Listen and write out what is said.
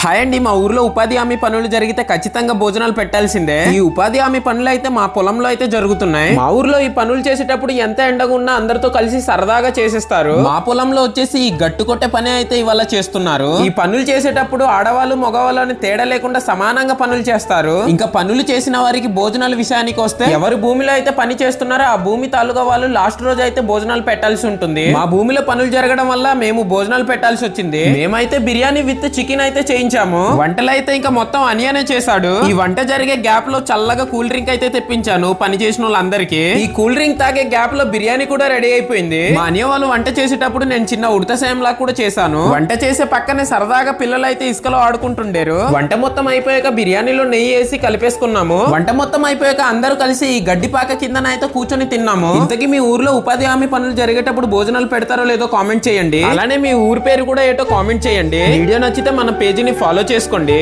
Hi అండి మా ఊర్లో ఉపాధి హామీ పనులు జరిగితే ఖచ్చితంగా భోజనాలు పెట్టాల్సిందే. ఈ ఉపాధి హామీ పనులు అయితే మా పొలంలో అయితే జరుగుతున్నాయి. మా ఊర్లో ఈ పనులు చేసేటప్పుడు ఎంత ఎండగా ఉన్నా అందరితో కలిసి సరదాగా చేసేస్తారు. మా పొలంలో వచ్చేసి ఈ గట్టు కొట్టే పని అయితే ఇవాళ చేస్తున్నారు. ఈ పనులు చేసేటప్పుడు ఆడవాళ్ళు మగవాళ్ళు అని తేడా లేకుండా సమానంగా పనులు చేస్తారు. ఇంకా పనులు చేసిన వారికి భోజనాల విషయానికి వస్తే ఎవరు భూమిలో అయితే పని చేస్తున్నారో ఆ భూమి తాలూకా వాళ్ళు లాస్ట్ రోజు అయితే భోజనాలు పెట్టాల్సి ఉంటుంది. మా భూమిలో పనులు జరగడం వల్ల మేము భోజనాలు పెట్టాల్సి వచ్చింది. మేమైతే బిర్యానీ విత్ చికెన్ అయితే చేయించాము వంటలు అయితే ఇంకా మొత్తం అనియానే చేశాడు. ఈ వంట జరిగే గ్యాప్లో చల్లగా కూల్ డ్రింక్ అయితే తెప్పించాను పని చేసిన వాళ్ళందరికీ. ఈ కూల్ డ్రింక్ తాగే గ్యాప్లో బిర్యానీ కూడా రెడీ అయిపోయింది. మా అనియ వాళ్ళు వంట చేసేటప్పుడు నేను చిన్న ఉడత లా కూడా చేశాను. వంట చేసే పక్కనే సరదాగా పిల్లలు అయితే ఇసుకలో ఆడుకుంటుండేరు. వంట మొత్తం అయిపోయాక బిర్యానీలో నెయ్యి వేసి కలిపేసుకున్నాము. వంట మొత్తం అయిపోయాక అందరూ కలిసి ఈ గడ్డిపాక కిందన అయితే కూర్చొని తిన్నాము. ఇంతకీ మీ ఊర్లో ఉపాధి హామీ పనులు జరిగేటప్పుడు భోజనాలు పెడతారో లేదో కామెంట్ చేయండి. అలానే మీ ఊరి పేరు కూడా ఏటో కామెంట్ చేయండి. వీడియో నచ్చితే మన పేజీని ఫాలో చేసుకోండి.